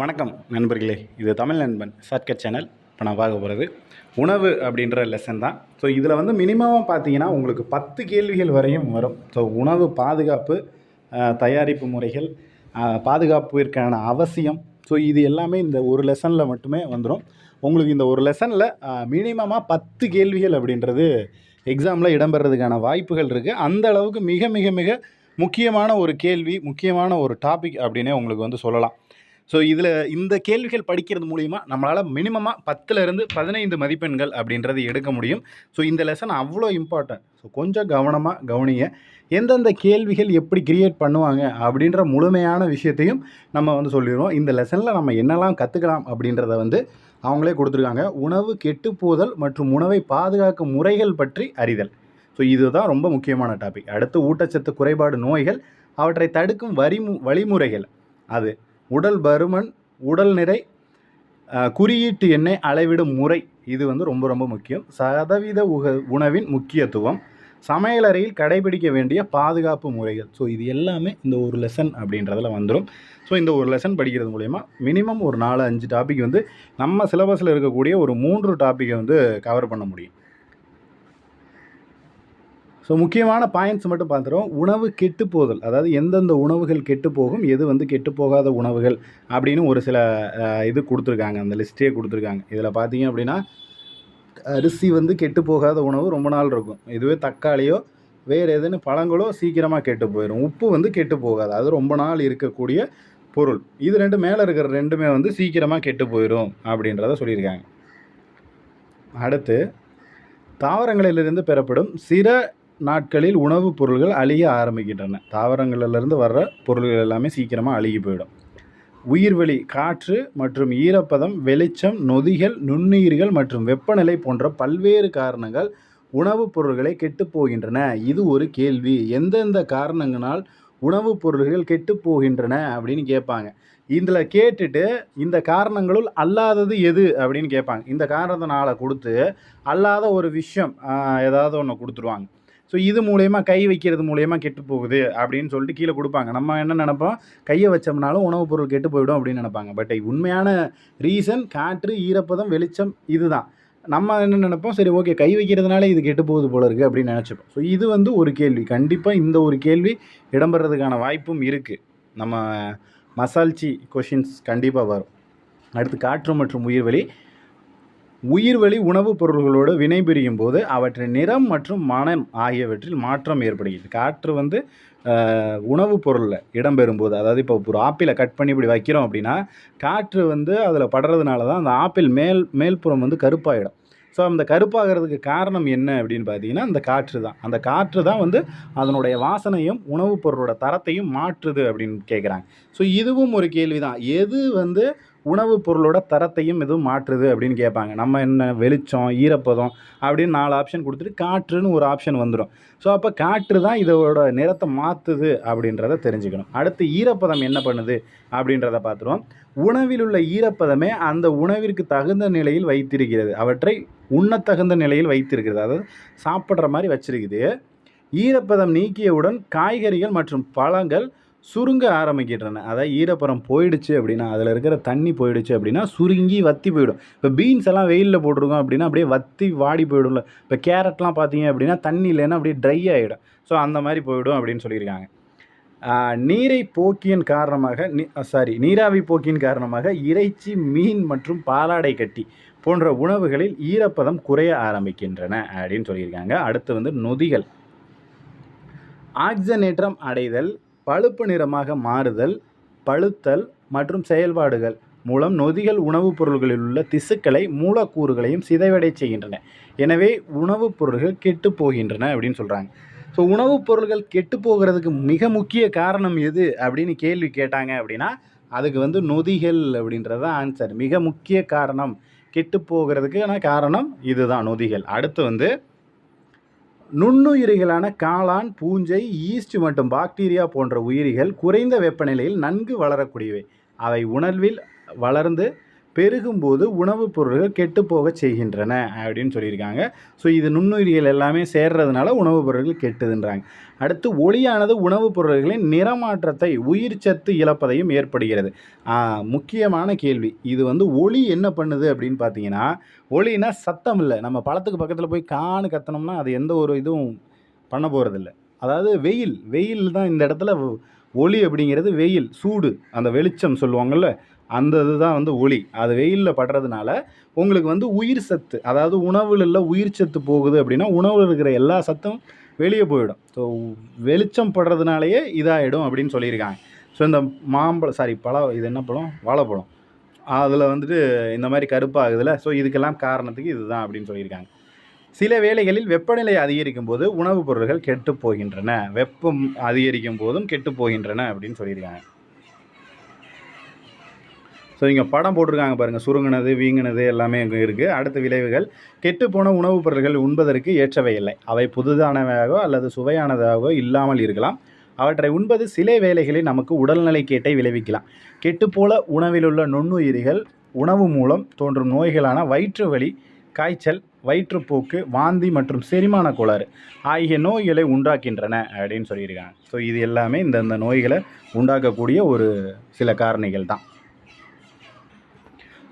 வணக்கம் நண்பர்களே. இது தமிழ் நண்பன் ஷார்ட்கட் சேனல். இப்போ நான் பார்க்க போகிறது உணவு அப்படின்ற லெசன் தான். ஸோ இதில் வந்து மினிமம் பார்த்தீங்கன்னா உங்களுக்கு பத்து கேள்விகள் வரையும் வரும். ஸோ உணவு பாதுகாப்பு தயாரிப்பு முறைகள் பாதுகாப்பிற்கான அவசியம். ஸோ இது எல்லாமே இந்த ஒரு லெசனில் மட்டுமே வந்துடும் உங்களுக்கு இந்த ஒரு லெசனில் மினிமமாக பத்து கேள்விகள் அப்படின்றது எக்ஸாமில் இடம்பெறதுக்கான வாய்ப்புகள் இருக்குது அந்த அளவுக்கு மிக மிக மிக முக்கியமான ஒரு கேள்வி முக்கியமான ஒரு டாபிக் அப்படின்னே உங்களுக்கு வந்து சொல்லலாம். ஸோ இதில் இந்த கேள்விகள் படிக்கிறது மூலிமா நம்மளால் மினிமமாக பத்துலேருந்து பதினைந்து மதிப்பெண்கள் அப்படின்றது எடுக்க முடியும். ஸோ இந்த லெசன் அவ்வளோ இம்பார்ட்டன்ட் ஸோ கொஞ்சம் கவனமாக கவனிங்க. எந்தெந்த கேள்விகள் எப்படி கிரியேட் பண்ணுவாங்க அப்படின்ற முழுமையான விஷயத்தையும் நம்ம வந்து சொல்லிடுவோம் இந்த லெசனில் நம்ம என்னெல்லாம் கற்றுக்கலாம் அப்படின்றத வந்து அவங்களே கொடுத்துருக்காங்க. உணவு கெட்டுப்போதல் மற்றும் உணவை பாதுகாக்கும் முறைகள் பற்றி அறிதல். ஸோ இதுதான் ரொம்ப முக்கியமான டாபிக் அடுத்து ஊட்டச்சத்து குறைபாடு நோய்கள் அவற்றை தடுக்கும் வரிமு வழிமுறைகள். அது. உடல் பருமன் உடல் நிறை குறியீட்டு எண்ணெய் அளவிடும் முறை. இது வந்து ரொம்ப ரொம்ப முக்கியம். சதவீத உக உணவின் முக்கியத்துவம். சமையலறையில் கடைபிடிக்க வேண்டிய பாதுகாப்பு முறைகள். ஸோ இது எல்லாமே இந்த ஒரு லெசன் அப்படின்றதில் வந்துடும் ஸோ இந்த ஒரு லெசன் படிக்கிறது மூலயமா மினிமம் ஒரு நாலு அஞ்சு டாபிக் வந்து நம்ம சிலபஸில் இருக்கக்கூடிய ஒரு மூன்று டாப்பிக்கை வந்து கவர் பண்ண முடியும். ஸோ முக்கியமான பாயிண்ட்ஸ் மட்டும் பார்த்துறோம் உணவு கெட்டு போதல். அதாவது எந்தெந்த உணவுகள் கெட்டு போகும் எது வந்து கெட்டு போகாத உணவுகள் அப்படின்னு ஒரு சில இது கொடுத்துருக்காங்க. அந்த லிஸ்ட்டே கொடுத்துருக்காங்க. இதில் பார்த்தீங்க அப்படின்னா அரிசி வந்து கெட்டு போகாத உணவு ரொம்ப நாள் இருக்கும். இதுவே தக்காளியோ வேறு எதுன்னு பழங்களோ சீக்கிரமாக கெட்டு போயிடும் உப்பு வந்து கெட்டு போகாது. அது ரொம்ப நாள் இருக்கக்கூடிய பொருள். இது ரெண்டு மேலே இருக்கிற ரெண்டுமே வந்து சீக்கிரமாக கெட்டு போயிடும் அப்படின்றத சொல்லியிருக்காங்க. அடுத்து தாவரங்களிலிருந்து பெறப்படும் சிற நாட்களில் உணவுப் பொருள்கள் அழிய ஆரம்பிக்கின்றன. தாவரங்களிலிருந்து வர்ற பொருள்கள் எல்லாமே சீக்கிரமாக அழுகி போயிடும். உயிர்வெளி காற்று மற்றும் ஈரப்பதம் வெளிச்சம் நொதிகள் நுண்ணுயிர்கள் மற்றும் வெப்பநிலை போன்ற பல்வேறு காரணங்கள் உணவுப் பொருள்களை கெட்டுப்போகின்றன இது ஒரு கேள்வி. எந்தெந்த காரணங்களால் உணவுப் பொருள்கள் கெட்டுப்போகின்றன அப்படின்னு கேட்பாங்க. இதில் கேட்டுட்டு இந்த காரணங்களுள் அல்லாதது எது அப்படின்னு கேட்பாங்க. இந்த காரணத்தினால கொடுத்து அல்லாத ஒரு விஷயம் ஏதாவது ஒன்று கொடுத்துருவாங்க. ஸோ இது மூலயமா கை வைக்கிறது மூலயமா கெட்டு போகுது அப்படின்னு சொல்லிட்டு கீழே கொடுப்பாங்க. நம்ம என்ன நினப்போம்? கையை வச்சோம்னாலும் உணவுப் பொருள் கெட்டு போயிடும் அப்படின்னு நினைப்பாங்க. பட் உண்மையான ரீசன் காற்று ஈரப்பதம் வெளிச்சம் இதுதான். நம்ம என்ன நினைப்போம்? சரி ஓகே கை வைக்கிறதுனால இது கெட்டு போகுது போல இருக்குது அப்படின்னு நினச்சிப்போம். ஸோ இது வந்து ஒரு கேள்வி. கண்டிப்பாக இந்த ஒரு கேள்வி இடம்பெறதுக்கான வாய்ப்பும் இருக்குது நம்ம மசால்ச்சி கொஷின்ஸ் கண்டிப்பாக வரும். அடுத்து காற்று மற்றும் உயிர்வெளி உயிர்வெளி உணவுப் பொருள்களோடு வினைபுரியும் போது அவற்றின் நிறம் மற்றும் மனம் ஆகியவற்றில் மாற்றம் ஏற்படுகிறது. காற்று வந்து உணவுப் பொருளில் இடம்பெறும்போது அதாவது இப்போ ஒரு ஆப்பிளை கட் பண்ணி இப்படி வைக்கிறோம் அப்படின்னா காற்று வந்து அதில் படுறதுனால தான் அந்த ஆப்பிள் மேல் மேல்புறம் வந்து கருப்பாயிடும். ஸோ அந்த கருப்பாகிறதுக்கு காரணம் என்ன அப்படின்னு பார்த்தீங்கன்னா அந்த காற்று தான். அந்த காற்று தான் வந்து அதனுடைய வாசனையும் உணவுப் பொருளோட தரத்தையும் மாற்றுது அப்படின்னு கேட்குறாங்க ஸோ இதுவும் ஒரு கேள்வி தான் எது வந்து உணவுப் பொருளோட தரத்தையும் எதுவும் மாற்றுது அப்படின்னு கேட்பாங்க. நம்ம என்ன வெளிச்சம் ஈரப்பதம் அப்படின்னு நாலு ஆப்ஷன் கொடுத்துட்டு காற்றுன்னு ஒரு ஆப்ஷன் வந்துடும் ஸோ அப்போ காற்று தான் இதோட நிறத்தை மாற்றுது அப்படின்றத தெரிஞ்சுக்கணும். அடுத்து ஈரப்பதம் என்ன பண்ணுது அப்படின்றத பார்த்துருவோம். உணவில் உள்ள ஈரப்பதமே அந்த உணவிற்கு தகுந்த நிலையில் வைத்திருக்கிறது. அவற்றை உண்ணத்தகுந்த நிலையில் வைத்திருக்கிறது. அதாவது சாப்பிட்ற மாதிரி வச்சிருக்குது. ஈரப்பதம் நீக்கியவுடன் காய்கறிகள் மற்றும் பழங்கள் சுருங்க ஆரம்பிக்கின்றன. அதாவது ஈரப்பதம் போயிடுச்சு அப்படின்னா அதில் இருக்கிற தண்ணி போயிடுச்சு அப்படின்னா சுருங்கி வத்தி போயிடும். இப்போ பீன்ஸ் எல்லாம் வெயிலில் போட்டிருக்கோம் அப்படின்னா அப்படியே வத்தி வாடி போயிடும்ல. இப்போ கேரட்லாம் பார்த்தீங்க அப்படின்னா தண்ணி இல்லைன்னா அப்படியே ட்ரை ஆகிடும் ஸோ அந்த மாதிரி போயிடும் அப்படின்னு சொல்லியிருக்காங்க. நீரை போக்கியின் காரணமாக சாரி நீராவி போக்கியின் காரணமாக இறைச்சி மீன் மற்றும் பாலாடை கட்டி போன்ற உணவுகளில் ஈரப்பதம் குறைய ஆரம்பிக்கின்றன அப்படின்னு சொல்லியிருக்காங்க. அடுத்து வந்து நொதிகள். ஆக்சனேற்றம் அடைதல் பழுப்பு நிறமாக மாறுதல் பழுத்தல் மற்றும் செயல்பாடுகள் மூலம் நொதிகள் உணவுப் பொருள்களில் உள்ள திசுக்களை மூலக்கூறுகளையும் சிதைவடை செய்கின்றன. எனவே உணவுப் பொருள்கள் கெட்டு போகின்றன அப்படின்னு சொல்கிறாங்க ஸோ உணவுப் பொருள்கள் கெட்டு போகிறதுக்கு மிக முக்கிய காரணம் எது அப்படின்னு கேள்வி கேட்டாங்க அப்படின்னா அதுக்கு வந்து நொதிகள் அப்படின்றது ஆன்சர் மிக முக்கிய காரணம். கெட்டு போகிறதுக்கான காரணம் இதுதான் நொதிகள். அடுத்து வந்து நுண்ணுயிரிகளான காளான் பூஞ்சை ஈஸ்ட் மற்றும் பாக்டீரியா போன்ற உயிரிகள் குறைந்த வெப்பநிலையில் நன்கு வளரக்கூடியவை. அவை உணர்வில் வளர்ந்து பெருகும்போது உணவுப் பொருள்கள் கெட்டுப்போகச் செய்கின்றன அப்படின்னு சொல்லியிருக்காங்க. ஸோ இது நுண்ணுயிரிகள் எல்லாமே சேர்றதுனால உணவுப் பொருட்கள் கெட்டுதுன்றாங்க. அடுத்து ஒளியானது உணவுப் பொருள்களின் நிறமாற்றத்தை உயிர் சத்து இழப்பதையும் ஏற்படுகிறது. முக்கியமான கேள்வி. இது வந்து ஒளி என்ன பண்ணுது அப்படின்னு பார்த்தீங்கன்னா ஒளினா சத்தம் இல்லை. நம்ம பழத்துக்கு பக்கத்தில் போய் காணு கத்தனோம்னா அது எந்த ஒரு இதுவும் பண்ண போகிறதில்ல அதாவது வெயில். வெயில் தான் இந்த இடத்துல ஒளி அப்படிங்கிறது வெயில் சூடு அந்த வெளிச்சம் சொல்லுவாங்கள்ல அந்த இதுதான் வந்து ஒளி. அது வெயிலில் படுறதுனால உங்களுக்கு வந்து உயிர் சத்து அதாவது உணவில் இல்லை உயிர் சத்து போகுது அப்படின்னா உணவில் இருக்கிற எல்லா சத்தும் வெளியே போயிடும். ஸோ வெளிச்சம் படுறதுனாலேயே இதாகிடும் அப்படின்னு சொல்லியிருக்காங்க. ஸோ இந்த மாம்பழம் சாரி பழம் இது என்ன பழம்? வாழைப்பழம். அதில் வந்துட்டு இந்த மாதிரி கருப்பாகுதுல. ஸோ இதுக்கெல்லாம் காரணத்துக்கு இதுதான் அப்படின்னு சொல்லியிருக்காங்க. சில வேளைகளில் வெப்பநிலை அதிகரிக்கும் போது உணவுப் பொருட்கள் கெட்டு போகின்றன. வெப்பம் அதிகரிக்கும் போதும் கெட்டுப் போகின்றன அப்படின்னு சொல்லியிருக்காங்க. ஸோ இங்கே படம் போட்டிருக்காங்க பாருங்கள் சுருங்கினது வீங்கினது எல்லாமே இங்கே இருக்குது அடுத்த விளைவுகள். கெட்டுப்போன உணவுப் பொருட்கள் உண்பதற்கு ஏற்றவை இல்லை. அவை புதுதானவையாகவோ அல்லது சுவையானதாகவோ இல்லாமல் இருக்கலாம். அவற்றை உண்பது சில வேளைகளில் நமக்கு உடல்நிலை கேட்டை விளைவிக்கலாம். கெட்டுப்போல உணவிலுள்ள நுண்ணுயிரிகள் உணவு மூலம் தோன்றும் நோய்களான வயிற்று வலி காய்ச்சல் வயிற்றுப்போக்கு வாந்தி மற்றும் செரிமான கோளாறு ஆகிய நோய்களை உண்டாக்கின்றன அப்படின்னு சொல்லியிருக்காங்க. ஸோ இது எல்லாமே இந்தந்த நோய்களை உண்டாக்கக்கூடிய ஒரு சில காரணிகள் தான்.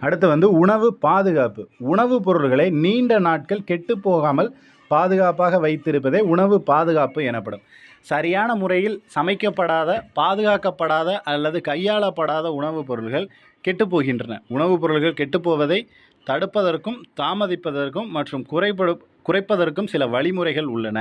அடுத்து வந்து உணவு பாதுகாப்பு. உணவுப் பொருள்களை நீண்ட நாட்கள் கெட்டுப் போகாமல் பாதுகாப்பாக வைத்திருப்பதே உணவு பாதுகாப்பு எனப்படும். சரியான முறையில் சமைக்கப்படாத பாதுகாக்கப்படாத அல்லது கையாளப்படாத உணவுப் பொருள்கள் கெட்டுப் போகின்றன. உணவுப் பொருள்கள் கெட்டுப்போவதை தடுப்பதற்கும் தாமதிப்பதற்கும் மற்றும் குறைபடு குறைப்பதற்கும் சில வழிமுறைகள் உள்ளன.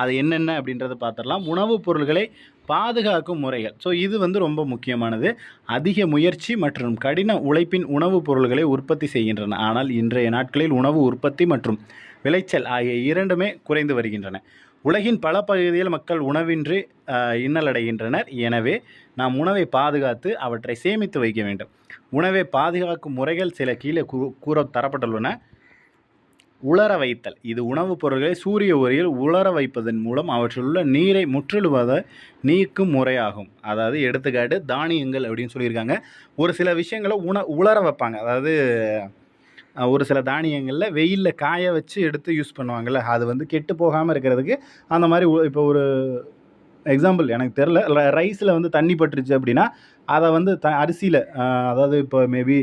அது என்னென்ன அப்படின்றத பார்த்துடலாம். உணவுப் பொருள்களை பாதுகாக்கும் முறைகள். ஸோ இது வந்து ரொம்ப முக்கியமானது. அதிக முயற்சி மற்றும் கடின உழைப்பின் உணவுப் பொருள்களை உற்பத்தி செய்கின்றன. ஆனால் இன்றைய நாட்களில் உணவு உற்பத்தி மற்றும் விளைச்சல் ஆகிய இரண்டுமே குறைந்து வருகின்றன. உலகின் பல பகுதியில் மக்கள் உணவின்றி இன்னலடைகின்றனர். எனவே நாம் உணவை பாதுகாத்து அவற்றை சேமித்து வைக்க வேண்டும். உணவை பாதுகாக்கும் முறைகள் சில கீழே கூ கூற தரப்பட்டுள்ளன. உலர வைத்தல். இது உணவுப் பொருட்களை சூரிய ஒளியில் உலர வைப்பதன் மூலம் அவற்றில் உள்ள நீரை முற்றிலுவதை நீக்கும் முறையாகும். அதாவது எடுத்துக்காட்டு தானியங்கள் அப்படின்னு சொல்லியிருக்காங்க. ஒரு சில விஷயங்களை உண உலர வைப்பாங்க. அதாவது ஒரு சில தானியங்களில் வெயிலில் காய வச்சு எடுத்து யூஸ் பண்ணுவாங்கள்ல அது வந்து கெட்டு போகாமல் இருக்கிறதுக்கு அந்த மாதிரி இப்போ ஒரு எக்ஸாம்பிள் எனக்கு தெரில ரைஸில் வந்து தண்ணி பட்டுருச்சு அப்படின்னா அதை வந்து த அரிசியில் அதாவது இப்போ மேபி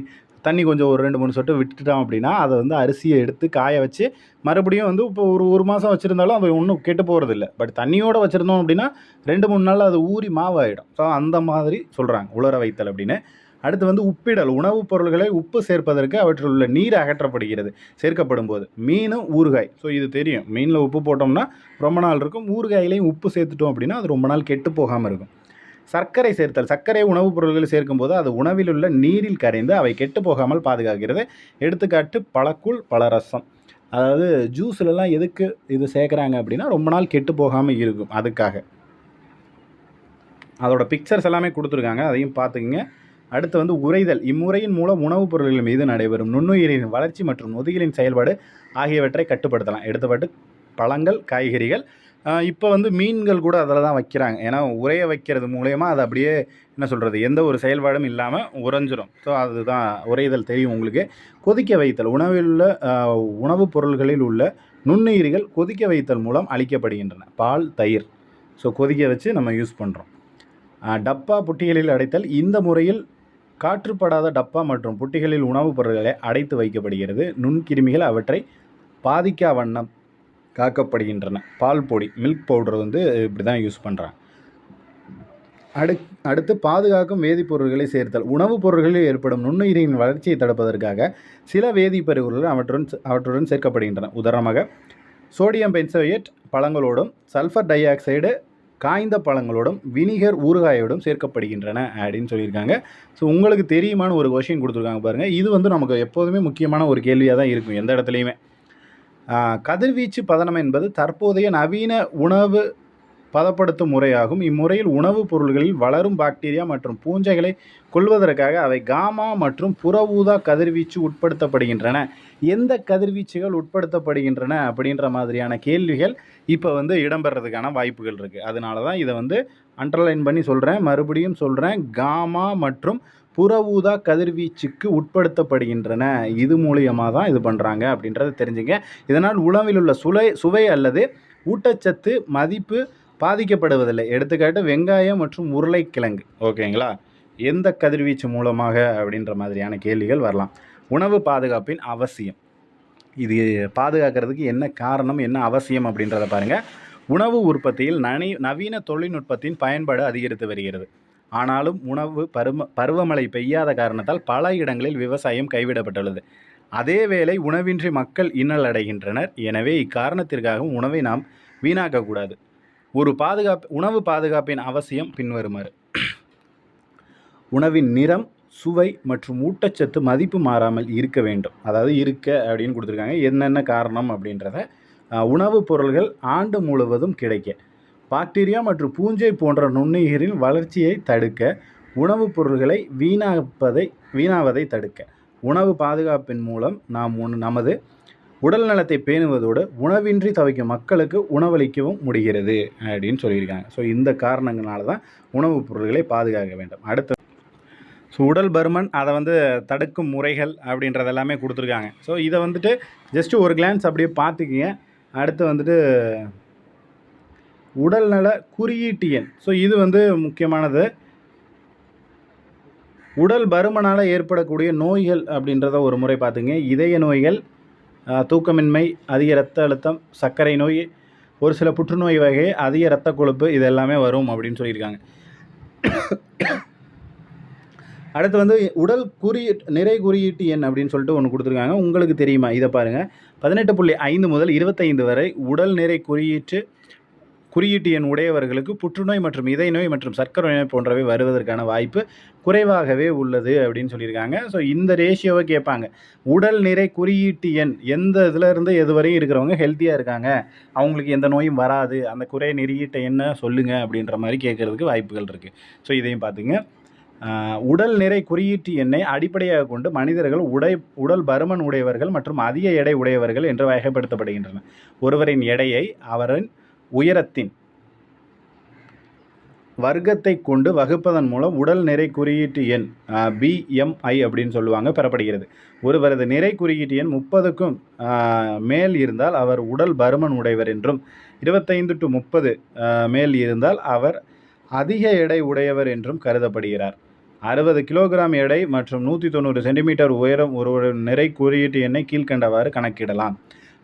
தண்ணி கொஞ்சம் ஒரு ரெண்டு மூணு சொட்டு விட்டுட்டோம் அப்படின்னா அதை வந்து அரிசியை எடுத்து காய வச்சு மறுபடியும் வந்து இப்போ ஒரு ஒரு மாதம் வச்சுருந்தாலும் அது ஒன்றும் கெட்டு போகிறதில்ல பட் தண்ணியோடு வச்சுருந்தோம் அப்படின்னா ரெண்டு மூணு நாள் அது ஊறி மாவாயிடும். ஸோ அந்த மாதிரி சொல்கிறாங்க உலர வைத்தல் அப்படின்னு. அடுத்து வந்து உப்பிடல் உணவுப் பொருள்களை உப்பு சேர்ப்பதற்கு அவற்றில் உள்ள நீர் அகற்றப்படுகிறது சேர்க்கப்படும் போது மீன் ஊறுகாய். ஸோ இது தெரியும். மீனில் உப்பு போட்டோம்னா ரொம்ப நாள் இருக்கும். ஊறுகாயிலையும் உப்பு சேர்த்துட்டோம் அப்படின்னா அது ரொம்ப நாள் கெட்டு போகாமல் இருக்கும். சர்க்கரை சேர்த்தல் சர்க்கரை உணவுப் பொருட்களை சேர்க்கும்போது அது உணவில் உள்ள நீரில் கரைந்து அவை கெட்டு போகாமல் பாதுகாக்கிறது. எடுத்துக்காட்டு பழக்கூழ் பழரசம். அதாவது ஜூஸ்லலாம் எதுக்கு இது சேர்க்குறாங்க அப்படின்னா ரொம்ப நாள் கெட்டு போகாமல் இருக்கும் அதுக்காக. அதோட பிக்சர்ஸ் எல்லாமே கொடுத்துருக்காங்க அதையும் பார்த்துக்குங்க. அடுத்து வந்து உறைதல் இம்முறையின் மூலம் உணவுப் பொருட்கள் மீது நடைபெறும் நுண்ணுயிரின் வளர்ச்சி மற்றும் நொதிகளின் செயல்பாடு ஆகியவற்றை கட்டுப்படுத்தலாம். எடுத்துக்காட்டு பழங்கள் காய்கறிகள் இப்போ வந்து மீன்கள் கூட அதில் தான் வைக்கிறாங்க. ஏன்னா உரைய வைக்கிறது மூலயமா அது அப்படியே என்ன சொல்கிறது எந்த ஒரு செயல்பாடும் இல்லாமல் உறைஞ்சிரும். ஸோ அதுதான் உரைதல் தெரியும் உங்களுக்கு. கொதிக்க வைத்தல். உணவில் உள்ள உணவுப் பொருள்களில் உள்ள நுண்ணுயிரிகள் கொதிக்க வைத்தல் மூலம் அழிக்கப்படுகின்றன. பால் தயிர். ஸோ கொதிக்க வச்சு நம்ம யூஸ் பண்ணுறோம் டப்பா புட்டிகளில் அடைத்தல். இந்த முறையில் காற்றுப்படாத டப்பா மற்றும் புட்டிகளில் உணவுப் பொருட்களை அடைத்து வைக்கப்படுகிறது. நுண்கிருமிகள் அவற்றை பாதிக்கா வண்ணம் காக்கப்படுகின்றன. பால் பொடி மில்க் பவுடர் வந்து இப்படி தான் யூஸ் பண்ணுறாங்க அடு அடுத்து பாதுகாக்கும் வேதிப்பொருட்களை சேர்த்தல். உணவுப் பொருட்களில் ஏற்படும் நுண்ணுயிரின் வளர்ச்சியை தடுப்பதற்காக சில வேதிப்பொருட்கள் அவற்றுடன் அவற்றுடன் சேர்க்கப்படுகின்றன. உதாரணமாக சோடியம் பென்சோயேட் பழங்களோடும் சல்ஃபர் டை ஆக்சைடு காய்ந்த பழங்களோடும் வினிகர் ஊறுகாயோடும் சேர்க்கப்படுகின்றன அப்படின்னு சொல்லியிருக்காங்க. ஸோ உங்களுக்கு தெரியுமான ஒரு கொஷின் கொடுத்துருக்காங்க பாருங்கள் இது வந்து நமக்கு எப்போதுமே முக்கியமான ஒரு கேள்வியாக தான் இருக்கும் எந்த இடத்துலையுமே. கதிர்வீச்சு பதனம் என்பது தற்போதைய நவீன உணவு பதப்படுத்தும் முறையாகும். இம்முறையில் உணவுப் பொருள்களில் வளரும் பாக்டீரியா மற்றும் பூஞ்சைகளை கொள்வதற்காக அவை காமா மற்றும் புற ஊதா கதிர்வீச்சு உட்படுத்தப்படுகின்றன. எந்த கதிர்வீச்சுகள் உட்படுத்தப்படுகின்றன அப்படின்ற மாதிரியான கேள்விகள் இப்போ வந்து இடம்பெறதுக்கான வாய்ப்புகள் இருக்குது அதனால தான் இதை வந்து அண்டர்லைன் பண்ணி சொல்கிறேன் மறுபடியும் சொல்கிறேன் காமா மற்றும் புற ஊதா கதிர்வீச்சுக்கு உட்படுத்தப்படுகின்றன. இது மூலியமாக தான் இது பண்ணுறாங்க அப்படின்றத தெரிஞ்சுங்க. இதனால் உணவில் உள்ள சுவை சுவை அல்லது ஊட்டச்சத்து மதிப்பு பாதிக்கப்படுவதில்லை. எடுத்துக்காட்டு வெங்காயம் மற்றும் உருளைக்கிழங்கு. ஓகேங்களா? எந்த கதிர்வீச்சு மூலமாக அப்படின்ற மாதிரியான கேள்விகள் வரலாம். உணவு பாதுகாப்பின் அவசியம். இது பாதுகாக்கிறதுக்கு என்ன காரணம் என்ன அவசியம் அப்படின்றத பாருங்கள் உணவு உற்பத்தியில் நனி நவீன தொழில்நுட்பத்தின் பயன்பாடு அதிகரித்து வருகிறது. ஆனாலும் உணவு பரும பருவமழை பெய்யாத காரணத்தால் பல இடங்களில் விவசாயம் கைவிடப்பட்டுள்ளது. அதேவேளை உணவின்றி மக்கள் இன்னல் அடைகின்றனர். எனவே இக்காரணத்திற்காகவும் உணவை நாம் வீணாக்கக்கூடாது. ஒரு பாதுகாப்பு உணவு பாதுகாப்பின் அவசியம் பின்வருமாறு. உணவின் நிறம் சுவை மற்றும் ஊட்டச்சத்து மதிப்பு மாறாமல் இருக்க வேண்டும். அதாவது இருக்க அப்படின்னு கொடுத்துருக்காங்க. என்னென்ன காரணம் அப்படின்றத உணவுப் பொருள்கள் ஆண்டு முழுவதும் கிடைக்க. பாக்டீரியா மற்றும் பூஞ்சை போன்ற நுண்ணுயிரின் வளர்ச்சியை தடுக்க உணவுப் பொருள்களை வீணாப்பதை வீணாவதை தடுக்க. உணவு பாதுகாப்பின் மூலம் நாம் நமது உடல் நலத்தை பேணுவதோடு உணவின்றி தவிக்கும் மக்களுக்கு உணவளிக்கவும் முடிகிறது அப்படின்னு சொல்லியிருக்காங்க. ஸோ இந்த காரணங்களால தான் உணவுப் பொருள்களை பாதுகாக்க வேண்டும். அடுத்து ஸோ உடல் பருமன் அதை வந்து தடுக்கும் முறைகள் அப்படின்றது எல்லாமே கொடுத்துருக்காங்க. ஸோ இதை வந்துட்டு ஜஸ்ட்டு ஒரு கிளான்ஸ் அப்படியே பார்த்துக்கிங்க. அடுத்து வந்துட்டு உடல்நல குறியீட்டு எண். ஸோ இது வந்து முக்கியமானது. உடல் பருமனால் ஏற்படக்கூடிய நோய்கள் அப்படின்றத ஒரு முறை பார்த்துங்க. இதய நோய்கள் தூக்கமின்மை அதிக இரத்த அழுத்தம் சர்க்கரை நோய் ஒரு சில புற்றுநோய் வகை அதிக இரத்த கொழுப்பு இது எல்லாமே வரும் அப்படின்னு சொல்லியிருக்காங்க. அடுத்து வந்து உடல் குறியீட்டு நிறை குறியீட்டு எண் அப்படின்னு சொல்லிட்டு ஒன்று கொடுத்துருக்காங்க. உங்களுக்கு தெரியுமா? இதை பாருங்கள் பதினெட்டு புள்ளி ஐந்து முதல் இருபத்தைந்து வரை உடல் நிறை குறியீட்டு குறியீட்டு எண் உடையவர்களுக்கு புற்றுநோய் மற்றும் இதய நோய் மற்றும் சர்க்கரை நோய் போன்றவை வருவதற்கான வாய்ப்பு குறைவாகவே உள்ளது அப்படின்னு சொல்லியிருக்காங்க. ஸோ இந்த ரேஷியோவை கேட்பாங்க. உடல் நிறை குறியீட்டு எண் எந்த இதுலேருந்து எது வரையும் இருக்கிறவங்க ஹெல்த்தியாக இருக்காங்க. அவங்களுக்கு எந்த நோயும் வராது. அந்த குறை நெறியீட்ட எண்ணை சொல்லுங்கள் அப்படின்ற மாதிரி கேட்குறதுக்கு வாய்ப்புகள் இருக்குது ஸோ இதையும் பார்த்துங்க உடல் நிறை குறியீட்டு எண்ணை அடிப்படையாக கொண்டு மனிதர்கள் உடை உடல் பருமன் உடையவர்கள் மற்றும் அதிக எடை உடையவர்கள் என்று வகைப்படுத்தப்படுகின்றனர் ஒருவரின் எடையை அவரின் உயரத்தின் வர்க்கத்தை கொண்டு வகுப்பதன் மூலம் உடல் நிறை குறியீட்டு எண் பிஎம்ஐ அப்படின்னு சொல்லுவாங்க பெறப்படுகிறது. ஒருவரது நிறை குறியீட்டு எண் முப்பதுக்கும் மேல் இருந்தால் அவர் உடல் பருமன் உடையவர் என்றும் இருபத்தைந்து டு முப்பது மேல் இருந்தால் அவர் அதிக எடை உடையவர் என்றும் கருதப்படுகிறார். அறுபது கிலோகிராம் எடை மற்றும் நூற்றி தொண்ணூறு சென்டிமீட்டர் உயரம் ஒருவர் நிறை குறியீட்டு எண்ணை கீழ்க்கண்டவாறு கணக்கிடலாம்.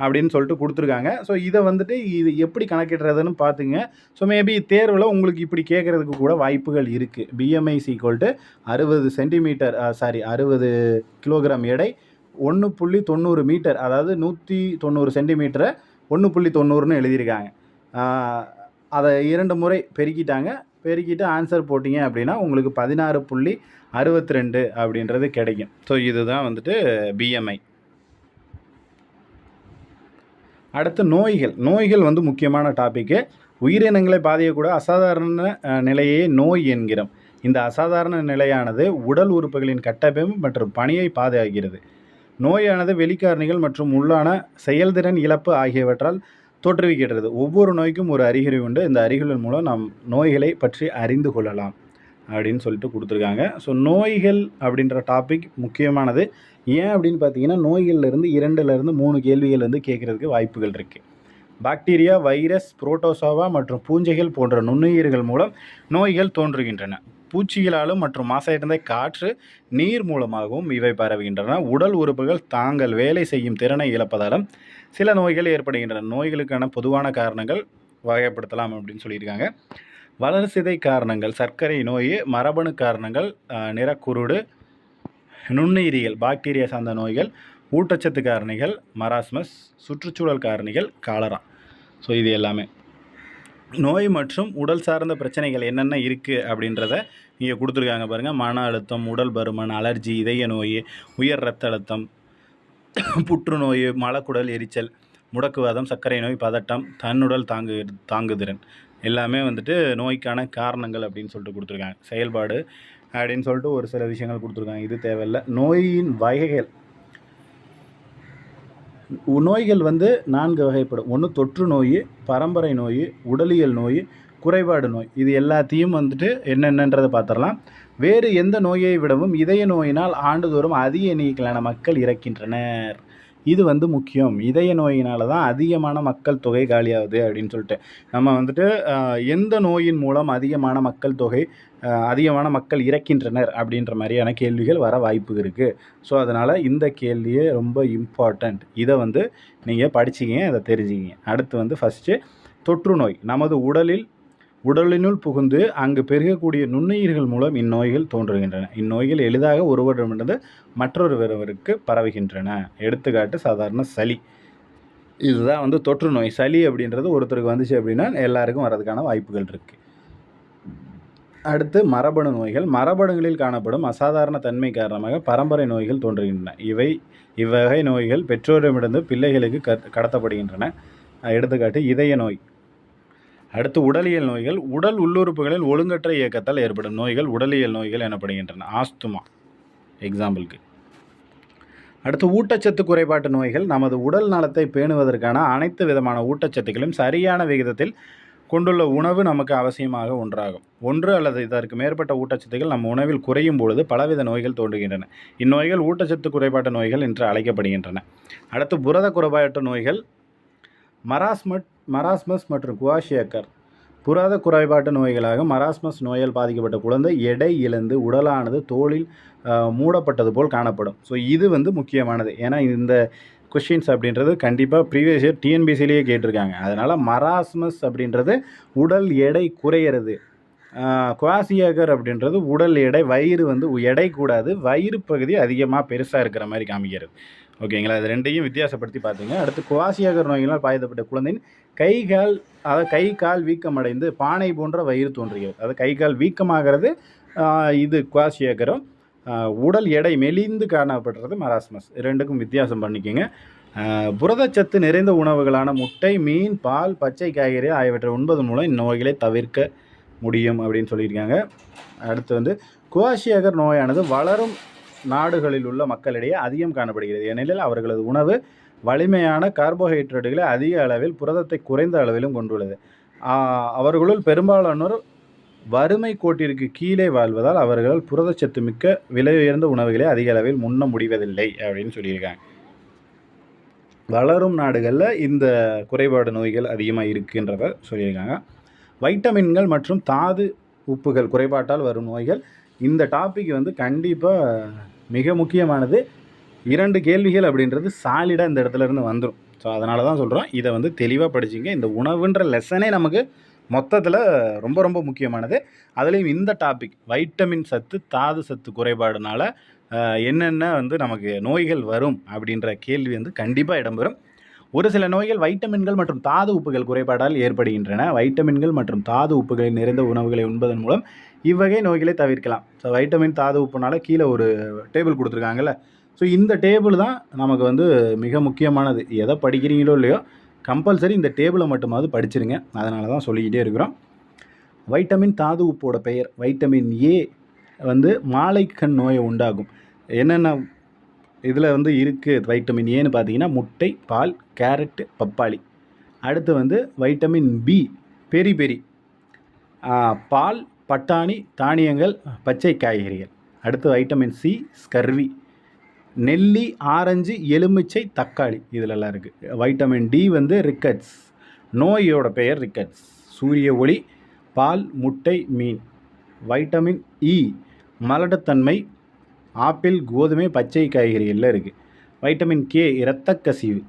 அப்படின்னு சொல்லிட்டு கொடுத்துருக்காங்க. ஸோ இதை வந்துட்டு இது எப்படி கணக்கிடுறதுன்னு பார்த்துங்க. ஸோ மேபி தேர்வில் உங்களுக்கு இப்படி கேட்குறதுக்கு கூட வாய்ப்புகள் இருக்குது பிஎம்ஐ சீக்வல் டு அறுபது சென்டிமீட்டர் சாரி uh, அறுபது கிலோகிராம் எடை ஒன்று புள்ளி தொண்ணூறு மீட்டர் அதாவது நூற்றி தொண்ணூறு சென்டிமீட்டரை ஒன்று புள்ளி தொண்ணூறுன்னு எழுதியிருக்காங்க. Uh, அதை இரண்டு முறை பெருக்கிட்டாங்க. பெருக்கிட்டு ஆன்சர் போட்டிங்க அப்படின்னா உங்களுக்கு பதினாறு புள்ளி அறுபத்தி ரெண்டு அப்படின்றது கிடைக்கும். ஸோ இதுதான் வந்துட்டு பிஎம்ஐ அடுத்து நோய்கள். நோய்கள் வந்து முக்கியமான டாப்பிக்கு உயிரினங்களை பாதிக்கக்கூட அசாதாரண நிலையே நோய் என்கிறோம். இந்த அசாதாரண நிலையானது உடல் உறுப்புகளின் கட்டமைப்பு மற்றும் பணியை பாதுகாக்கிறது. நோயானது வெளிக்காரணிகள் மற்றும் உள்ளான செயல்திறன் இழப்பு ஆகியவற்றால் தோற்றுவிக்கிறது. ஒவ்வொரு நோய்க்கும் ஒரு அறிகுறி உண்டு. இந்த அறிகுறிகள் மூலம் நாம் நோய்களை பற்றி அறிந்து கொள்ளலாம். அப்படின்னு சொல்லிட்டு கொடுத்துருக்காங்க. ஸோ நோய்கள் அப்படின்ற டாபிக் முக்கியமானது. ஏன் அப்படின்னு பார்த்தீங்கன்னா நோய்கள்லேருந்து இரண்டுலேருந்து மூணு கேள்விகள் வந்து கேட்குறதுக்கு வாய்ப்புகள் இருக்குது பாக்டீரியா வைரஸ் புரோட்டோசோவா மற்றும் பூஞ்சைகள் போன்ற நுண்ணுயிர்கள் மூலம் நோய்கள் தோன்றுகின்றன. பூச்சிகளாலும் மற்றும் மாசடைந்த காற்று நீர் மூலமாகவும் இவை பரவுகின்றன. உடல் உறுப்புகள் தாங்கள் வேலை செய்யும் திறனை இழப்பதாலும் சில நோய்கள் ஏற்படுகின்றன. நோய்களுக்கான பொதுவான காரணங்கள் வகைப்படுத்தலாம் அப்படின்னு சொல்லியிருக்காங்க. வளர்சிதை காரணங்கள் சர்க்கரை நோய் மரபணு காரணங்கள் நிறக்குருடு நுண்ணுயிரிகள் பாக்டீரியா சார்ந்த நோய்கள் ஊட்டச்சத்து காரணிகள் மராஸ்மஸ் சுற்றுச்சூழல் காரணிகள் காலரா. ஸோ இது எல்லாமே. நோய் மற்றும் உடல் சார்ந்த பிரச்சனைகள் என்னென்ன இருக்குது அப்படின்றத இங்கே கொடுத்துருக்காங்க பாருங்கள் மன அழுத்தம் உடல் பருமன் அலர்ஜி இதய நோய் உயர் ரத்த அழுத்தம் புற்றுநோய் மலக்குடல் எரிச்சல் முடக்குவாதம் சர்க்கரை நோய் பதட்டம் தன்னுடல் தாங்கு தாங்குதிறன். எல்லாமே வந்துட்டு நோய்க்கான காரணங்கள் அப்படின்னு சொல்லிட்டு கொடுத்துருக்காங்க. செயல்பாடு அப்படின்னு சொல்லிட்டு ஒரு சில விஷயங்கள் கொடுத்துருக்காங்க. இது தேவையில்லை. நோயின் வகைகள். நோய்கள் வந்து நான்கு வகைப்படும். ஒன்று தொற்று நோய் பரம்பரை நோய் உடலியல் நோய் குறைபாடு நோய். இது எல்லாத்தையும் வந்துட்டு என்னென்னன்றதை பார்த்துடலாம். வேறு எந்த நோயை விடவும் இதய நோயினால் ஆண்டுதோறும் அதிக எண்ணிக்கையிலான மக்கள் இறக்கின்றனர். இது வந்து முக்கியம். இதய நோயினால தான் அதிகமான மக்கள் தொகை காலியாகுது அப்படின்னு சொல்லிட்டு. நம்ம வந்துட்டு எந்த நோயின் மூலம் அதிகமான மக்கள் தொகை அதிகமான மக்கள் இறக்கின்றனர் அப்படின்ற மாதிரியான கேள்விகள் வர வாய்ப்பு இருக்குது ஸோ அதனால் இந்த கேள்வியே ரொம்ப இம்பார்ட்டண்ட் இதை வந்து நீங்கள் படிச்சிங்க இதை தெரிஞ்சுக்கிங்க. அடுத்து வந்து ஃபஸ்ட்டு தொற்று நோய். நமது உடலில் உடலினுள் புகுந்து அங்கு பெருகக்கூடிய நுண்ணுயிர்கள் மூலம் இந்நோய்கள் தோன்றுகின்றன. இந்நோய்கள் எளிதாக ஒருவரிடமிருந்து மற்றொருவருக்கு பரவுகின்றன. எடுத்துக்காட்டு சாதாரண சளி. இதுதான் வந்து தொற்று நோய். சளி அப்படின்றது ஒருத்தருக்கு வந்துச்சு அப்படின்னா எல்லாருக்கும் வரதுக்கான வாய்ப்புகள் இருக்குது அடுத்து மரபணு நோய்கள். மரபணுகளில் காணப்படும் அசாதாரண தன்மை காரணமாக பரம்பரை நோய்கள் தோன்றுகின்றன. இவை இவ்வகை நோய்கள் பெற்றோரிடமிருந்து பிள்ளைகளுக்கு கத்- கடத்தப்படுகின்றன. எடுத்துக்காட்டு இதய நோய். அடுத்து உடலியல் நோய்கள். உடல் உள்ளுறுப்புகளில் ஒழுங்கற்ற இயக்கத்தால் ஏற்படும் நோய்கள் உடலியல் நோய்கள் எனப்படுகின்றன. ஆஸ்துமா எக்ஸாம்பிளுக்கு அடுத்து ஊட்டச்சத்து குறைபாட்டு நோய்கள். நமது உடல் நலத்தை பேணுவதற்கான அனைத்து விதமான ஊட்டச்சத்துக்களையும் சரியான விகிதத்தில் கொண்டுள்ள உணவு நமக்கு அவசியமாக ஒன்றாகும். ஒன்று அல்லது இதற்கு மேற்பட்ட ஊட்டச்சத்துக்கள் நம் உணவில் குறையும் பொழுது பலவித நோய்கள் தோன்றுகின்றன. இந்நோய்கள் ஊட்டச்சத்து குறைபாட்டு நோய்கள் என்று அழைக்கப்படுகின்றன. அடுத்து புரத குறைபாட்டு நோய்கள். மராஸ்மட் மராஸ்மஸ் மற்றும் குவாஷியக்கர். புராத குறைபாட்டு நோய்களாக மராஸ்மஸ் நோயால் பாதிக்கப்பட்ட குழந்தை எடை இழந்து உடலானது தோளில் மூடப்பட்டது போல் காணப்படும். ஸோ இது வந்து முக்கியமானது. ஏன்னா இந்த கொஷின்ஸ் அப்படின்றது கண்டிப்பாக ப்ரீவியஸ் இயர் டிஎன்பிசிலேயே கேட்டிருக்காங்க. அதனால் மராஸ்மஸ் அப்படின்றது உடல் எடை குறையிறது. குவாசியாகர் அப்படின்றது உடல் எடை வயிறு வந்து எடை கூடாது. வயிறு பகுதி அதிகமாக பெருசாக இருக்கிற மாதிரி காமிக்கிறது. ஓகேங்களா? இது ரெண்டையும் வித்தியாசப்படுத்தி பார்த்தீங்க. அடுத்து குவாசியாகர் நோயினால் பாதிக்கப்பட்ட குழந்தையின் கை கால் அதாவது கை கால் வீக்கமடைந்து பானை போன்ற வயிறு தோன்றுகிறது. அதாவது கை கால் வீக்கமாகிறது இது குவாசியாகரம். உடல் எடை மெலிந்து காணப்படுறது மராஸ்மஸ். ரெண்டுக்கும் வித்தியாசம் பண்ணிக்கோங்க. புரதச்சத்து நிறைந்த உணவுகளான முட்டை மீன் பால் பச்சை காய்கறி ஆகியவற்றை உண்பதன் மூலம் இந்நோய்களை தவிர்க்க முடியும் அப்படின்னு சொல்லியிருக்காங்க. அடுத்து வந்து குவாஷியகர் நோயானது வளரும் நாடுகளில் உள்ள மக்களிடையே அதிகம் காணப்படுகிறது. ஏனெனில் அவர்களது உணவு வலிமையான கார்போஹைட்ரேட்டுகளை அதிக அளவில் புரதத்தை குறைந்த அளவிலும் கொண்டுள்ளது. அவர்களுள் பெரும்பாலானோர் வறுமை கோட்டிற்கு கீழே வாழ்வதால் அவர்கள் புரதச்சத்து மிக்க விலை உயர்ந்த உணவுகளை அதிக அளவில் முன்ன முடிவதில்லை அப்படின்னு சொல்லியிருக்காங்க. வளரும் நாடுகளில் இந்த குறைபாடு நோய்கள் அதிகமாக இருக்குன்றத சொல்லியிருக்காங்க. வைட்டமின்கள் மற்றும் தாது உப்புகள் குறைபாட்டால் வரும் நோய்கள் இந்த டாபிக் வந்து கண்டிப்பாக மிக முக்கியமானது இரண்டு கேள்விகள் அப்படின்றது சாலிடாக இந்த இடத்துல இருந்து வந்துடும் ஸோ அதனால தான் சொல்கிறோம் இதை வந்து தெளிவாக படிச்சிங்க. இந்த உணவுன்ற லெசனே நமக்கு மொத்தத்தில் ரொம்ப ரொம்ப முக்கியமானது. அதுலேயும் இந்த டாபிக் வைட்டமின் சத்து தாது சத்து குறைபாடுனால என்னென்ன வந்து நமக்கு நோய்கள் வரும் அப்படின்ற கேள்வி வந்து கண்டிப்பாக இடம்பெறும். ஒரு சில நோய்கள் வைட்டமின்கள் மற்றும் தாது உப்புகள் குறைபாடால் ஏற்படுகின்றன. வைட்டமின்கள் மற்றும் தாது உப்புகளில் நிறைந்த உணவுகளை உண்பதன் மூலம் இவ்வகை நோய்களை தவிர்க்கலாம். ஸோ வைட்டமின் தாது உப்புனால் கீழே ஒரு டேபிள் கொடுத்துருக்காங்கல்ல. ஸோ இந்த டேபிள் தான் நமக்கு வந்து மிக முக்கியமானது. எதை படிக்கிறீங்களோ இல்லையோ கம்பல்சரி இந்த டேபிளை மட்டுமாவது படிச்சிருங்க. அதனால தான் சொல்லிக்கிட்டே இருக்கிறோம். வைட்டமின் தாது உப்போட பெயர் வைட்டமின் ஏ வந்து மாலைக்கண் நோயை உண்டாகும் என்னென்ன இதில் வந்து இருக்குது வைட்டமின் ஏன்னு பார்த்தீங்கன்னா முட்டை பால் கேரட்டு பப்பாளி. அடுத்து வந்து வைட்டமின் பி பெரி பெரி. பால் பட்டாணி தானியங்கள் பச்சை காய்கறிகள். அடுத்து வைட்டமின் சி ஸ்கர்வி நெல்லி ஆரஞ்சு எலுமிச்சை தக்காளி இதிலெல்லாம் இருக்குது வைட்டமின் டி வந்து ரிக்கட்ஸ் நோயோட பெயர் ரிக்கட்ஸ் சூரிய ஒளி பால் முட்டை மீன். வைட்டமின் இ e, மலட்டுத்தன்மை ஆப்பிள் கோதுமை பச்சை காய்கறிகளில் இருக்குது வைட்டமின் கே இரத்தக்கசிவு.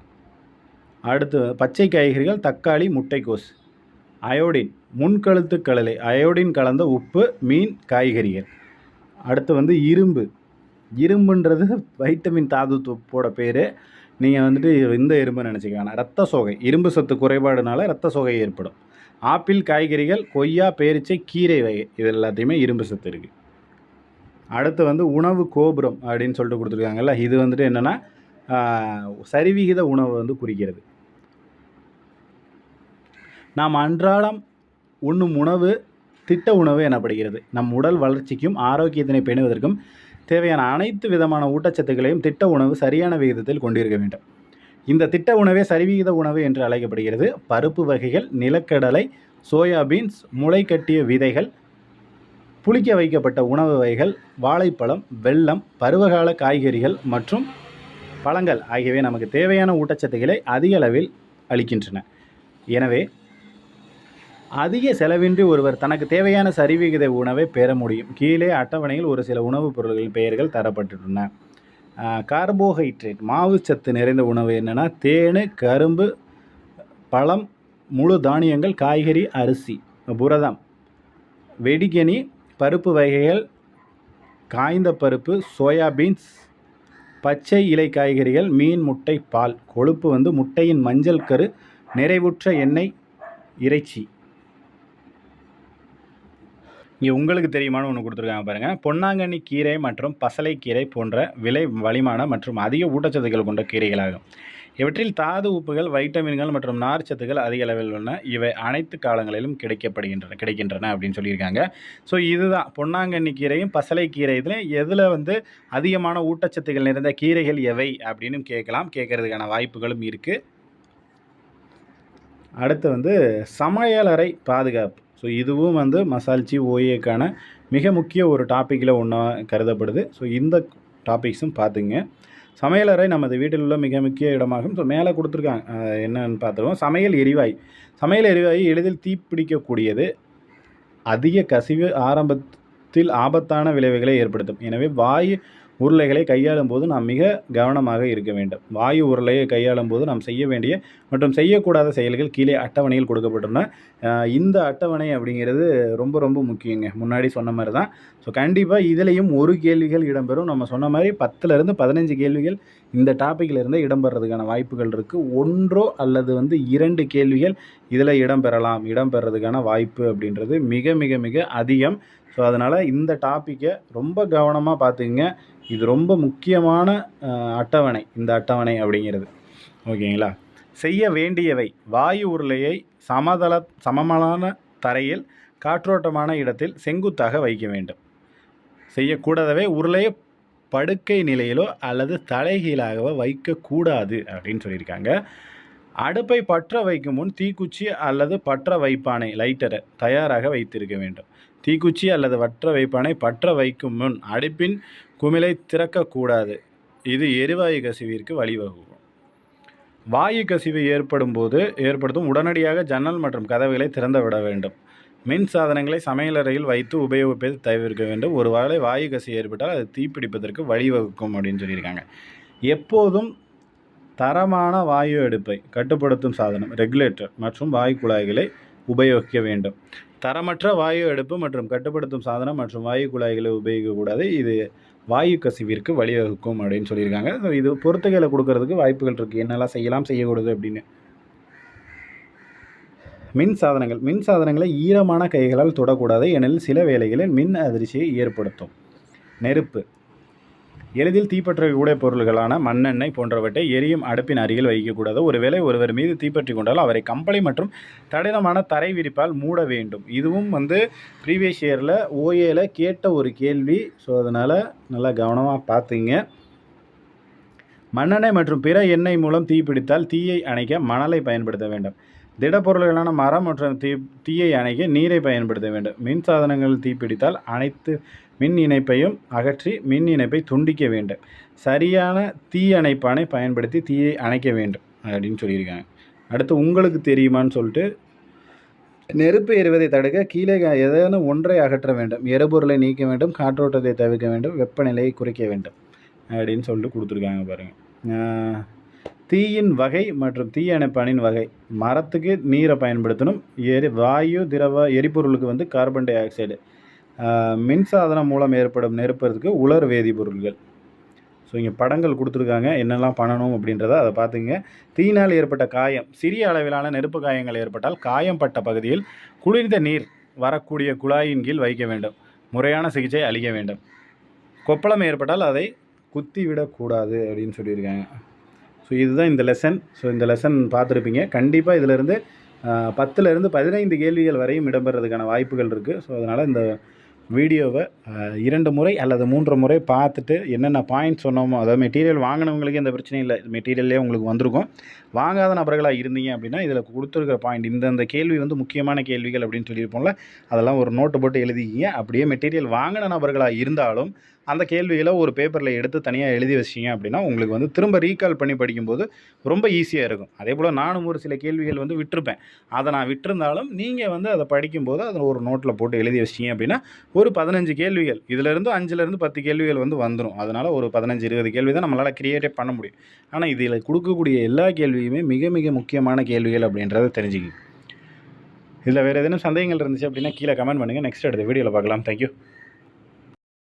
அடுத்து பச்சை காய்கறிகள் தக்காளி முட்டைக்கோஸ். அயோடின். முன்கழுத்து கடலை அயோடின் கலந்த உப்பு மீன் காய்கறிகள். அடுத்து வந்து இரும்பு. இரும்புன்றது வைட்டமின் தாது தொப்போட பேர். நீங்கள் வந்துட்டு இந்த இரும்பு நினச்சிக்கலாம் ரத்த சோகை. இரும்பு சத்து குறைபாடுனால ரத்த சோகை ஏற்படும். ஆப்பிள் காய்கறிகள் கொய்யா பேரிச்சை கீரை வகை. இது எல்லாத்தையுமே இரும்பு சத்து இருக்குது அடுத்து வந்து உணவு கோபுரம் அப்படின்னு சொல்லிட்டு கொடுத்துருக்காங்கல்ல. இது வந்துட்டு என்னென்னா சரிவிகித உணவு வந்து குறிக்கிறது. நாம் அன்றாடம் உண்ணும் உணவு திட்ட உணவு எனப்படுகிறது. நம் உடல் வளர்ச்சிக்கும் ஆரோக்கியத்தினை பேணுவதற்கும் தேவையான அனைத்து விதமான ஊட்டச்சத்துக்களையும் திட்ட உணவு சரியான விகிதத்தில் கொண்டிருக்க வேண்டும். இந்த திட்ட உணவே சரிவிகித உணவு என்று அழைக்கப்படுகிறது. பருப்பு வகைகள் நிலக்கடலை சோயாபீன்ஸ் முளைக்கட்டிய விதைகள் புளிக்க வைக்கப்பட்ட உணவு வகைகள் வாழைப்பழம் வெல்லம் பருவகால காய்கறிகள் மற்றும் பழங்கள் ஆகியவை நமக்கு தேவையான ஊட்டச்சத்துக்களை அதிக அளவில் அளிக்கின்றன. எனவே அதிக செலவின்றி ஒருவர் தனக்கு தேவையான சரிவிகித உணவை பெற முடியும். கீழே அட்டவணையில் ஒரு சில உணவுப் பொருட்களின் பெயர்கள் தரப்பட்டுள்ளன. கார்போஹைட்ரேட் மாவுச்சத்து நிறைந்த உணவு என்னென்னா தேனு கரும்பு பழம் முழு தானியங்கள் காய்கறி அரிசி புரதம் வெடிகனி பருப்பு வகைகள் காய்ந்த பருப்பு சோயாபீன்ஸ் பச்சை இலை காய்கறிகள் மீன் முட்டை பால் கொழுப்பு வந்து முட்டையின் மஞ்சள் கரு நிறைவுற்ற எண்ணெய் இறைச்சி. இங்கே உங்களுக்கு தெரியுமான்னு ஒன்று கொடுத்துருக்காங்க பாருங்கள் பொன்னாங்கண்ணி கீரை மற்றும் பசலைக்கீரை போன்ற விலை வலிமான மற்றும் அதிக ஊட்டச்சத்துக்கள் கொண்ட கீரைகளாகும். இவற்றில் தாது உப்புகள் வைட்டமின்கள் மற்றும் நார்ச்சத்துக்கள் அதிக அளவில் உள்ளன. இவை அனைத்து காலங்களிலும் கிடைக்கப்படுகின்றன கிடைக்கின்றன அப்படின்னு சொல்லியிருக்காங்க. ஸோ இதுதான். பொன்னாங்கண்ணி கீரையும் பசலை கீரை இதில் எதில் வந்து அதிகமான ஊட்டச்சத்துக்கள் நிறைந்த கீரைகள் எவை அப்படின்னு கேட்கலாம். கேட்கறதுக்கான வாய்ப்புகளும் இருக்குது அடுத்து வந்து சமையலறை பாதுகாப்பு. ஸோ இதுவும் வந்து மசால்ச்சி ஓஏக்கான மிக முக்கிய ஒரு டாப்பிக்கில் ஒன்றா கருதப்படுது. ஸோ இந்த டாபிக்ஸும் பார்த்துங்க சமையலறை நமது வீட்டில் உள்ள மிக முக்கிய இடமாகும். ஸோ மேலே கொடுத்துருக்காங்க. என்னன்னு பார்த்துருவோம். சமையல் எரிவாயு. சமையல் எரிவாயு எளிதில் தீப்பிடிக்கக்கூடியது அதிக கசிவு ஆரம்பத்தில் ஆபத்தான விளைவுகளை ஏற்படுத்தும். எனவே வாயு உருளைகளை கையாளும் போது நாம் மிக கவனமாக இருக்க வேண்டும். வாயு உருளையை கையாளும் போது நாம் செய்ய வேண்டிய மற்றும் செய்யக்கூடாத செயல்கள் கீழே அட்டவணையில் கொடுக்கப்பட்டுள்ளன. இந்த அட்டவணை அப்படிங்கிறது ரொம்ப ரொம்ப முக்கியங்க. முன்னாடி சொன்ன மாதிரி தான். ஸோ கண்டிப்பாக இதுலேயும் ஒரு கேள்விகள் இடம்பெறும். நம்ம சொன்ன மாதிரி பத்துலேருந்து பதினஞ்சு கேள்விகள் இந்த டாப்பிக்கில் இருந்து இடம்பெறதுக்கான வாய்ப்புகள் இருக்குது ஒன்றோ அல்லது வந்து இரண்டு கேள்விகள் இதில் இடம்பெறலாம். இடம்பெறதுக்கான வாய்ப்பு அப்படின்றது மிக மிக மிக அதிகம். ஸோ அதனால் இந்த டாப்பிக்கை ரொம்ப கவனமாக பார்த்துக்குங்க. இது ரொம்ப முக்கியமான அட்டவணை. இந்த அட்டவணை அப்படிங்கிறது. ஓகேங்களா? செய்ய வேண்டியவை. வாயு உருளையை சமதள சமமான தரையில் காற்றோட்டமான இடத்தில் செங்குத்தாக வைக்க வேண்டும். செய்யக்கூடாதவை உருளையை படுக்கை நிலையிலோ அல்லது தலைகீழாகவோ வைக்கக்கூடாது அப்படின்னு சொல்லியிருக்காங்க. அடுப்பை பற்ற வைக்கும் முன் தீக்குச்சி அல்லது பற்ற வைப்பானை லைட்டரை தயாராக வைத்திருக்க வேண்டும். தீக்குச்சி அல்லது வற்ற வைப்பானை பற்ற வைக்கும் முன் அடுப்பின் குமிழை திறக்கக்கூடாது. இது எரிவாயு கசிவிற்கு வழிவகுக்கும். வாயு கசிவு ஏற்படும் போது ஏற்படுத்தும் உடனடியாக ஜன்னல் மற்றும் கதவுகளை திறந்து விட வேண்டும். மின் சாதனங்களை சமையலறையில் வைத்து உபயோகிப்பதை தவிர்க்க வேண்டும். ஒரு வேளை வாயு கசிவு ஏற்பட்டால் அது தீப்பிடிப்பதற்கு வழிவகுக்கும் அப்படின்னு சொல்லியிருக்காங்க. எப்போதும் தரமான வாயு அடுப்பை கட்டுப்படுத்தும் சாதனம் ரெகுலேட்டர் மற்றும் வாயு குழாய்களை உபயோகிக்க வேண்டும். தரமற்ற வாயு அடுப்பு மற்றும் கட்டுப்படுத்தும் சாதனம் மற்றும் வாயு குழாய்களை உபயோகிக்கக்கூடாது. இது வாயு கசிவிற்கு வழிவகுக்கும் அப்படின்னு சொல்லியிருக்காங்க. ஸோ இது பொறுத்துகளை கொடுக்கறதுக்கு வாய்ப்புகள் இருக்குது என்னெல்லாம் செய்யலாம் செய்யக்கூடாது அப்படின்னு. மின் சாதனங்கள். மின் சாதனங்களை ஈரமான கைகளால் தொடக்கூடாது. ஏனெனில் சில வேளைகளில் மின் அதிர்ச்சியை ஏற்படுத்தும். நெருப்பு. எளிதில் தீப்பற்றக்கூடிய பொருள்களான மண்ணெண்ணெய் போன்றவற்றை எரியும் அடுப்பின் அருகில் வைக்கக்கூடாது. ஒருவேளை ஒருவர் மீது தீப்பற்றி கொண்டால் அவரை கம்பளி மற்றும் தடிதமான தரை விரிப்பால் மூட வேண்டும். இதுவும் வந்து ப்ரீவியஸ் இயரில் ஓஏல கேட்ட ஒரு கேள்வி. ஸோ அதனால் நல்லா கவனமாக பார்த்துங்க மண்ணெண்ணெய் மற்றும் பிற எண்ணெய் மூலம் தீப்பிடித்தால் தீயை அணைக்க மணலை பயன்படுத்த வேண்டும். திடப்பொருள்களான மரம் மற்றும் தீ தீயை அணைக்க நீரை பயன்படுத்த வேண்டும். மின் சாதனங்கள் தீப்பிடித்தால் அனைத்து மின் இணைப்பையும் அகற்றி மின் இணைப்பை துண்டிக்க வேண்டும். சரியான தீ அணைப்பானை பயன்படுத்தி தீயை அணைக்க வேண்டும் அப்படின்னு சொல்லியிருக்காங்க. அடுத்து உங்களுக்கு தெரியுமான்னு சொல்லிட்டு நெருப்பு எறிவதை தடுக்க கீழே ஏதேனும் ஒன்றை அகற்ற வேண்டும். எரிபொருளை நீக்க வேண்டும் காற்றோட்டத்தை தவிர்க்க வேண்டும் வெப்பநிலையை குறைக்க வேண்டும் அப்படின்னு சொல்லிட்டு கொடுத்துருக்காங்க பாருங்கள் தீயின் வகை மற்றும் தீயணைப்பானின் வகை. மரத்துக்கு நீரை பயன்படுத்தணும். எரி வாயு திரவ எரிபொருளுக்கு வந்து கார்பன் டை ஆக்சைடு மின்சாதனம் மூலம் ஏற்படும் நெருப்பதற்கு உலர் வேதிப்பொருள்கள். ஸோ இங்கே படங்கள் கொடுத்துருக்காங்க. என்னெல்லாம் பண்ணணும் அப்படின்றத அதை பார்த்துங்க. தீயினால் ஏற்பட்ட காயம் சிறிய அளவிலான நெருப்பு காயங்கள் ஏற்பட்டால் காயம் பட்ட பகுதியில் குளிர்ந்த நீர் வரக்கூடிய குழாயின் கீழ் வைக்க வேண்டும். முறையான சிகிச்சை அளிக்க வேண்டும். கொப்பளம் ஏற்பட்டால் அதை குத்தி விடக்கூடாது அப்படின்னு சொல்லியிருக்காங்க. ஸோ இதுதான் இந்த லெசன் ஸோ இந்த லெசன் பார்த்துருப்பீங்க. கண்டிப்பாக இதிலிருந்து பத்துலேருந்து பதினைந்து கேள்விகள் வரையும் இடம்பெறதுக்கான வாய்ப்புகள் இருக்குது ஸோ அதனால் இந்த வீடியோவை இரண்டு முறை அல்லது மூன்று முறை பார்த்துட்டு என்னென்ன பாயிண்ட் சொன்னோமோ அதாவது மெட்டீரியல் வாங்கினவங்களுக்கு எந்த பிரச்சனையும் இல்லை. மெட்டீரியல்லே உங்களுக்கு வந்திருக்கும். வாங்காத நபர்களாக இருந்தீங்க அப்படின்னா இதில் கொடுத்துருக்கிற பாயிண்ட் இந்தந்த கேள்வி வந்து முக்கியமான கேள்விகள் அப்படின்னு சொல்லியிருப்போம்ல அதெல்லாம் ஒரு நோட்டு போட்டு எழுதிக்கிங்க. அப்படியே மெட்டீரியல் வாங்கின நபர்களாக இருந்தாலும் அந்த கேள்விகளை ஒரு பேப்பரில் எடுத்து தனியாக எழுதி வச்சிங்க அப்படின்னா உங்களுக்கு வந்து திரும்ப ரீகால் பண்ணி படிக்கும்போது ரொம்ப ஈஸியாக இருக்கும். அதே போல் நானும் ஒரு சில கேள்விகள் வந்து விட்டுருப்பேன். அதை நான் விட்டிருந்தாலும் நீங்கள் வந்து அதை படிக்கும்போது அதை ஒரு நோட்டில் போட்டு எழுதி வச்சிங்க அப்படின்னா ஒரு பதினஞ்சு கேள்விகள் இதிலேருந்து அஞ்சுலேருந்து பத்து கேள்விகள் வந்து வந்துடும் அதனால் ஒரு பதினஞ்சு இருபது கேள்வி தான் நம்மளால் கிரியேட்டே பண்ண முடியும். ஆனால் இதில் கொடுக்கக்கூடிய எல்லா கேள்வியுமே மிக மிக முக்கியமான கேள்விகள் அப்படின்றத தெரிஞ்சுக்கி இதில் வேறு ஏதேனும் சந்தேகங்கள் இருந்துச்சு அப்படின்னா கீழே கமெண்ட் பண்ணுங்கள் நெக்ஸ்ட் அடுத்த வீடியோவில் பார்க்கலாம். தேங்க்யூ